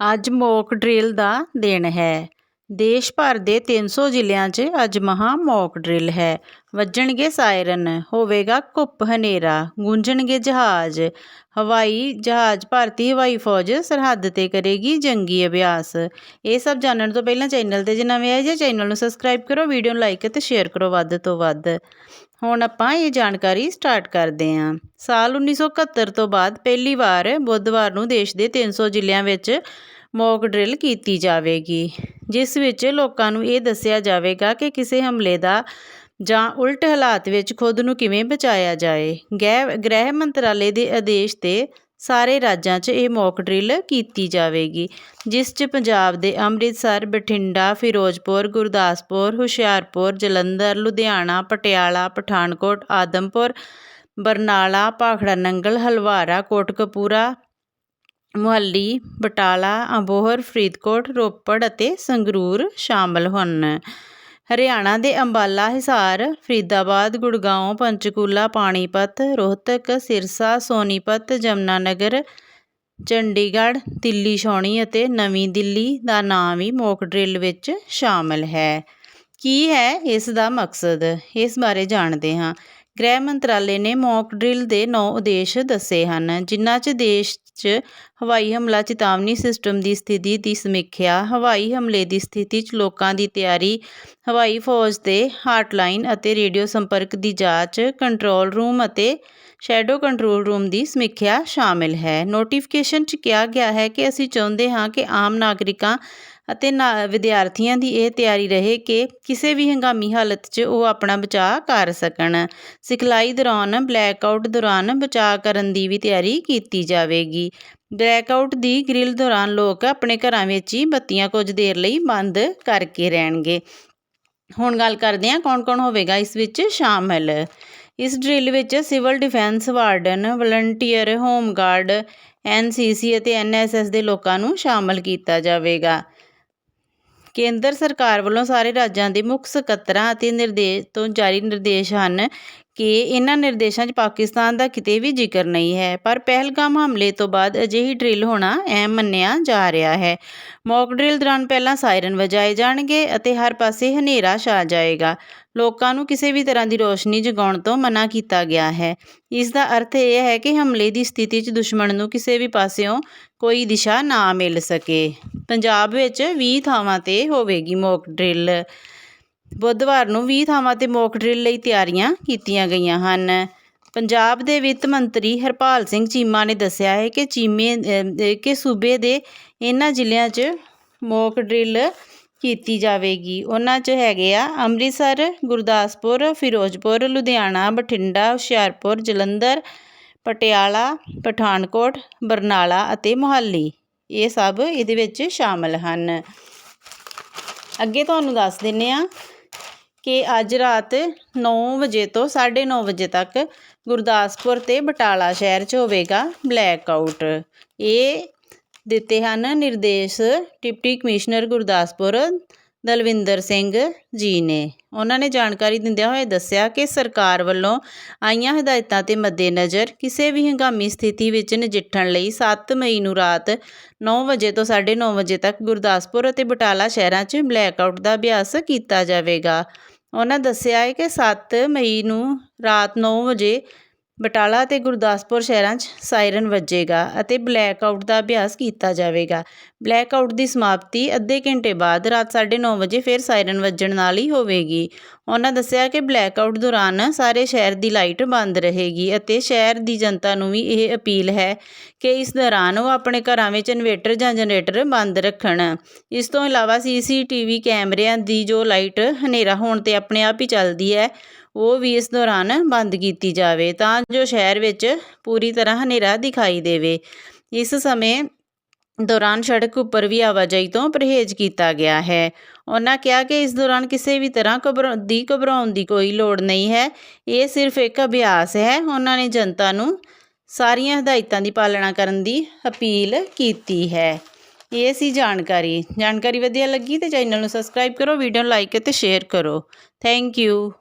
ਅੱਜ ਮੋਕ ਡਰਿਲ ਦਾ ਦਿਨ ਹੈ। ਦੇਸ਼ ਭਰ ਦੇ 300 ਜ਼ਿਲ੍ਹਿਆਂ 'ਚ ਅੱਜ ਮਹਾਂ ਮੌਕ ਡਰਿਲ ਹੈ। ਵੱਜਣਗੇ ਸਾਇਰਨ, ਹੋਵੇਗਾ ਘੁੱਪ ਹਨੇਰਾ, ਗੂੰਜਣਗੇ ਜਹਾਜ਼। ਹਵਾਈ ਜਹਾਜ਼, ਭਾਰਤੀ ਹਵਾਈ ਫੌਜ ਸਰਹੱਦ 'ਤੇ ਕਰੇਗੀ ਜੰਗੀ ਅਭਿਆਸ। ਇਹ ਸਭ ਜਾਣਨ ਤੋਂ ਪਹਿਲਾਂ ਚੈਨਲ 'ਤੇ ਜੇ ਨਵੇਂ ਆਏ ਜੇ ਚੈਨਲ ਨੂੰ ਸਬਸਕ੍ਰਾਈਬ ਕਰੋ, ਵੀਡੀਓ ਨੂੰ ਲਾਈਕ ਅਤੇ ਸ਼ੇਅਰ ਕਰੋ ਵੱਧ ਤੋਂ ਵੱਧ। ਹੁਣ ਆਪਾਂ ਇਹ ਜਾਣਕਾਰੀ ਸਟਾਰਟ ਕਰਦੇ ਹਾਂ। ਸਾਲ 1971 ਤੋਂ ਬਾਅਦ ਪਹਿਲੀ ਵਾਰ ਬੁੱਧਵਾਰ ਨੂੰ ਦੇਸ਼ ਦੇ 300 ਜ਼ਿਲ੍ਹਿਆਂ ਵਿੱਚ ਮੌਕ ਡਰਿਲ ਕੀਤੀ ਜਾਵੇਗੀ, ਜਿਸ ਵਿੱਚ ਲੋਕਾਂ ਨੂੰ ਇਹ ਦੱਸਿਆ ਜਾਵੇਗਾ ਕਿ ਕਿਸੇ ਹਮਲੇ ਦਾ ਜਾਂ ਉਲਟ ਹਾਲਾਤ ਵਿੱਚ ਖੁਦ ਨੂੰ ਕਿਵੇਂ ਬਚਾਇਆ ਜਾਏ। ਗ੍ਰਹਿ ਗ੍ਰਹਿ ਮੰਤਰਾਲੇ ਦੇ ਆਦੇਸ਼ ਤੇ ਸਾਰੇ ਰਾਜਾਂ 'ਚ ਇਹ ਮੌਕ ਡਰਿਲ ਕੀਤੀ ਜਾਵੇਗੀ, ਜਿਸ 'ਚ ਪੰਜਾਬ ਦੇ ਅੰਮ੍ਰਿਤਸਰ, ਬਠਿੰਡਾ, ਫਿਰੋਜ਼ਪੁਰ, ਗੁਰਦਾਸਪੁਰ, ਹੁਸ਼ਿਆਰਪੁਰ, ਜਲੰਧਰ, ਲੁਧਿਆਣਾ, ਪਟਿਆਲਾ, ਪਠਾਨਕੋਟ, ਆਦਮਪੁਰ, ਬਰਨਾਲਾ, ਭਾਖੜਾ, ਨੰਗਲ, ਹਲਵਾਰਾ, ਕੋਟਕਪੂਰਾ ਮੁਹੱਲੀ, ਬਟਾਲਾ, ਅਬੋਹਰ, ਫਰੀਦਕੋਟ, ਰੋਪੜ ਅਤੇ ਸੰਗਰੂਰ ਸ਼ਾਮਲ ਹਨ ਹਰਿਆਣਾ ਦੇ ਅੰਬਾਲਾ ਹਿਸਾਰ, ਫਰੀਦਾਬਾਦ ਗੁੜਗਾਉਂ ਪੰਚਕੂਲਾ, ਪਾਣੀਪਤ, ਰੋਹਤਕ, ਸਿਰਸਾ, ਸੋਨੀਪਤ ਜਮਨਾਨਗਰ ਚੰਡੀਗੜ੍ਹ, ਦਿੱਲੀ ਛਾਉਣੀ ਅਤੇ ਨਵੀਂ ਦਿੱਲੀ ਦਾ ਨਾਮ ਵੀ ਮੌਕ ਡਰਿਲ ਵਿੱਚ ਸ਼ਾਮਲ ਹੈ। ਕੀ ਹੈ ਇਸ ਦਾ ਮਕਸਦ? ਇਸ ਬਾਰੇ ਜਾਣਦੇ ਹਾਂ। ਗ੍ਰਹਿ ਮੰਤਰਾਲੇ ਨੇ ਮੌਕ ਡਰਿਲ ਦੇ ਨੌ ਉਦੇਸ਼ ਦੱਸੇ ਹਨ, ਜਿਨ੍ਹਾਂ 'ਚ ਦੇਸ਼ 'ਚ ਹਵਾਈ ਹਮਲਾ, ਚੇਤਾਵਨੀ ਸਿਸਟਮ ਦੀ ਸਥਿਤੀ ਦੀ ਸਮੀਖਿਆ, ਹਵਾਈ ਹਮਲੇ ਦੀ ਸਥਿਤੀ 'ਚ ਲੋਕਾਂ ਦੀ ਤਿਆਰੀ, ਹਵਾਈ ਫੌਜ ਦੇ ਹਾਟਲਾਈਨ ਅਤੇ ਰੇਡੀਓ ਸੰਪਰਕ ਦੀ ਜਾਂਚ, ਕੰਟਰੋਲ ਰੂਮ ਅਤੇ ਸ਼ੈਡੋ ਕੰਟਰੋਲ ਰੂਮ ਦੀ ਸਮੀਖਿਆ ਸ਼ਾਮਿਲ ਹੈ। ਨੋਟੀਫਿਕੇਸ਼ਨ 'ਚ ਕਿਹਾ ਗਿਆ ਹੈ ਕਿ ਅਸੀਂ ਚਾਹੁੰਦੇ ਹਾਂ ਕਿ ਆਮ ਨਾਗਰਿਕਾਂ ਅਤੇ ਨਾ ਵਿਦਿਆਰਥੀਆਂ ਦੀ ਇਹ ਤਿਆਰੀ ਰਹੇ ਕਿ ਕਿਸੇ ਵੀ ਹੰਗਾਮੀ ਹਾਲਤ 'ਚ ਉਹ ਆਪਣਾ ਬਚਾਅ ਕਰ ਸਕਣ। ਸਿਖਲਾਈ ਦੌਰਾਨ, ਬਲੈਕਆਊਟ ਦੌਰਾਨ ਬਚਾਅ ਕਰਨ ਦੀ ਵੀ ਤਿਆਰੀ ਕੀਤੀ ਜਾਵੇਗੀ। ਬਲੈਕਆਊਟ ਦੀ ਗ੍ਰਿਲ ਦੌਰਾਨ ਲੋਕ ਆਪਣੇ ਘਰਾਂ ਵਿੱਚ ਹੀ ਬੱਤੀਆਂ ਕੁਝ ਦੇਰ ਲਈ ਬੰਦ ਕਰਕੇ ਰਹਿਣਗੇ। ਹੁਣ ਗੱਲ ਕਰਦੇ ਹਾਂ ਕੌਣ-ਕੌਣ ਹੋਵੇਗਾ ਇਸ ਵਿੱਚ ਸ਼ਾਮਲ। ਇਸ ਡਰਿਲ ਵਿੱਚ civil defence warden, volunteer, home guard NCC ਅਤੇ ਐਨਐਸਐਸ ਦੇ ਲੋਕਾਂ ਨੂੰ ਸ਼ਾਮਲ ਕੀਤਾ ਜਾਵੇਗਾ। ਕੇਂਦਰ ਸਰਕਾਰ ਵੱਲੋਂ ਸਾਰੇ ਰਾਜਾਂ ਦੇ ਮੁੱਖ ਸਕੱਤਰਾਂ ਅਤੇ ਨਿਰਦੇਸ਼ ਤੋਂ ਜਾਰੀ ਨਿਰਦੇਸ਼ ਹਨ ਕਿ ਇਹਨਾਂ ਨਿਰਦੇਸ਼ਾਂ 'ਚ ਪਾਕਿਸਤਾਨ ਦਾ ਕਿਤੇ ਵੀ ਜ਼ਿਕਰ ਨਹੀਂ ਹੈ। ਪਰ ਪਹਿਲਗਾਮ ਹਮਲੇ ਤੋਂ ਬਾਅਦ ਅਜਿਹੀ ਡਰਿਲ ਹੋਣਾ ਅਹਿਮ ਮੰਨਿਆ ਜਾ ਰਿਹਾ ਹੈ। ਮੌਕ ਡਰਿਲ ਦੌਰਾਨ ਪਹਿਲਾਂ ਸਾਇਰਨ ਵਜਾਏ ਜਾਣਗੇ ਅਤੇ ਹਰ ਪਾਸੇ ਹਨੇਰਾ ਛਾ ਜਾਏਗਾ। ਲੋਕਾਂ ਨੂੰ ਕਿਸੇ ਵੀ ਤਰ੍ਹਾਂ ਦੀ ਰੋਸ਼ਨੀ ਜਗਾਉਣ ਤੋਂ ਮਨਾ ਕੀਤਾ ਗਿਆ ਹੈ। ਇਸ ਦਾ ਅਰਥ ਇਹ ਹੈ ਕਿ ਹਮਲੇ ਦੀ ਸਥਿਤੀ 'ਚ ਦੁਸ਼ਮਣ ਨੂੰ ਕਿਸੇ ਵੀ ਪਾਸਿਓਂ ਕੋਈ ਦਿਸ਼ਾ ਨਾ ਮਿਲ ਸਕੇ। ਪੰਜਾਬ ਵਿੱਚ 20 ਥਾਵਾਂ ਤੇ ਹੋਵੇਗੀ ਮੌਕ ਡਰਿਲ ਬੁੱਧਵਾਰ ਨੂੰ 20 ਥਾਵਾਂ ਤੇ ਮੌਕ ਡਰਿਲ ਲਈ ਤਿਆਰੀਆਂ ਕੀਤੀਆਂ ਗਈਆਂ ਹਨ। ਪੰਜਾਬ ਦੇ ਵਿੱਤ ਮੰਤਰੀ ਹਰਪਾਲ ਸਿੰਘ ਚੀਮਾ ਨੇ ਦੱਸਿਆ ਹੈ ਕਿ ਚੀਮੇ ਕਿ ਸੂਬੇ ਦੇ ਇਹਨਾਂ ਜ਼ਿਲ੍ਹਿਆਂ 'ਚ ਮੌਕ ਡਰਿਲ ਕੀਤੀ ਜਾਵੇਗੀ। ਉਹਨਾਂ 'ਚ ਹੈਗੇ ਆ ਅੰਮ੍ਰਿਤਸਰ, ਗੁਰਦਾਸਪੁਰ, ਫਿਰੋਜ਼ਪੁਰ, ਲੁਧਿਆਣਾ, ਬਠਿੰਡਾ, ਹੁਸ਼ਿਆਰਪੁਰ, ਜਲੰਧਰ, ਪਟਿਆਲਾ, ਪਠਾਨਕੋਟ, ਬਰਨਾਲਾ ਅਤੇ ਮੁਹਾਲੀ। ਇਹ ਸਭ ਇਹਦੇ ਵਿੱਚ ਸ਼ਾਮਲ ਹਨ। ਅੱਗੇ ਤੁਹਾਨੂੰ ਦੱਸ ਦਿੰਨੇ ਆ ਕਿ ਅੱਜ ਰਾਤ 9 ਵਜੇ ਤੋਂ 9:30 ਵਜੇ ਤੱਕ ਗੁਰਦਾਸਪੁਰ ਤੇ ਬਟਾਲਾ ਸ਼ਹਿਰ 'ਚ ਹੋਵੇਗਾ ਬਲੈਕ ਆਊਟ। ਇਹ ਦਿੱਤੇ ਹਨ ਨਿਰਦੇਸ਼ ਡਿਪਟੀ ਕਮਿਸ਼ਨਰ ਗੁਰਦਾਸਪੁਰ ਦਲਵਿੰਦਰ ਸਿੰਘ ਜੀ ਨੇ। ਉਹਨਾਂ ਨੇ ਜਾਣਕਾਰੀ ਦਿੰਦਿਆਂ ਹੋਏ ਦੱਸਿਆ ਕਿ ਸਰਕਾਰ ਵੱਲੋਂ ਆਈਆਂ ਹਦਾਇਤਾਂ ਤੇ ਮੱਦੇਨਜ਼ਰ ਕਿਸੇ ਵੀ ਹੰਗਾਮੀ ਸਥਿਤੀ ਵਿੱਚ ਨਜਿੱਠਣ ਲਈ 7 ਮਈ ਨੂੰ ਰਾਤ 9 ਵਜੇ ਤੋਂ 9:30 ਵਜੇ ਤੱਕ ਗੁਰਦਾਸਪੁਰ ਅਤੇ ਬਟਾਲਾ ਸ਼ਹਿਰਾਂ 'ਚ ਬਲੈਕ ਆਊਟ ਦਾ ਅਭਿਆਸ ਕੀਤਾ ਜਾਵੇਗਾ। ਉਹਨਾਂ ਦੱਸਿਆ ਹੈ ਕਿ 7 ਮਈ ਨੂੰ ਰਾਤ 9 ਵਜੇ ਬਟਾਲਾ ਅਤੇ ਗੁਰਦਾਸਪੁਰ ਸ਼ਹਿਰਾਂ 'ਚ ਸਾਇਰਨ ਵੱਜੇਗਾ ਅਤੇ ਬਲੈਕ ਆਊਟ ਦਾ ਅਭਿਆਸ ਕੀਤਾ ਜਾਵੇਗਾ। ਬਲੈਕ ਆਊਟ ਦੀ ਸਮਾਪਤੀ ਅੱਧੇ ਘੰਟੇ ਬਾਅਦ ਰਾਤ 9:30 ਵਜੇ ਫਿਰ ਸਾਇਰਨ ਵੱਜਣ ਨਾਲ ਹੀ ਹੋਵੇਗੀ। ਉਹਨਾਂ ਦੱਸਿਆ ਕਿ ਬਲੈਕ ਆਊਟ ਦੌਰਾਨ ਸਾਰੇ ਸ਼ਹਿਰ ਦੀ ਲਾਈਟ ਬੰਦ ਰਹੇਗੀ ਅਤੇ ਸ਼ਹਿਰ ਦੀ ਜਨਤਾ ਨੂੰ ਵੀ ਇਹ ਅਪੀਲ ਹੈ ਕਿ ਇਸ ਦੌਰਾਨ ਉਹ ਆਪਣੇ ਘਰਾਂ ਵਿੱਚ ਇਨਵੇਟਰ ਜਾਂ ਜਨਰੇਟਰ ਬੰਦ ਰੱਖਣ। ਇਸ ਤੋਂ ਇਲਾਵਾ ਸੀਸੀਟੀਵੀ ਕੈਮਰਿਆਂ ਦੀ ਜੋ ਲਾਈਟ ਹਨੇਰਾ ਹੋਣ ਤੇ ਆਪਣੇ ਆਪ ਹੀ ਚੱਲਦੀ ਹੈ ਉਹ ਵੀ ਇਸ ਦੌਰਾਨ ਬੰਦ ਕੀਤੀ ਜਾਵੇ ਤਾਂ ਜੋ ਸ਼ਹਿਰ ਵਿੱਚ ਪੂਰੀ ਤਰ੍ਹਾਂ ਹਨੇਰਾ ਦਿਖਾਈ ਦੇਵੇ। ਇਸ ਸਮੇਂ ਦੌਰਾਨ ਸੜਕ ਉੱਪਰ ਵੀ ਆਵਾਜਾਈ ਤੋਂ ਪਰਹੇਜ਼ ਕੀਤਾ ਗਿਆ ਹੈ। ਉਹਨਾਂ ਕਿਹਾ ਕਿ ਇਸ ਦੌਰਾਨ ਕਿਸੇ ਵੀ ਤਰ੍ਹਾਂ ਘਬਰਾ, ਦੀ ਘਬਰਾਉਣ ਦੀ ਕੋਈ ਲੋੜ ਨਹੀਂ ਹੈ। ਇਹ ਸਿਰਫ ਇੱਕ ਅਭਿਆਸ ਹੈ। ਉਹਨਾਂ ਨੇ ਜਨਤਾ ਨੂੰ ਸਾਰੀਆਂ ਹਦਾਇਤਾਂ ਦੀ ਪਾਲਣਾ ਕਰਨ ਦੀ ਅਪੀਲ ਕੀਤੀ ਹੈ। ਇਹ ਸੀ ਜਾਣਕਾਰੀ। ਜਾਣਕਾਰੀ ਵਧੀਆ ਲੱਗੀ ਤੇ ਚੈਨਲ ਨੂੰ ਸਬਸਕ੍ਰਾਈਬ ਕਰੋ, ਵੀਡੀਓ ਨੂੰ ਲਾਈਕ ਅਤੇ ਸ਼ੇਅਰ ਕਰੋ। Thank you.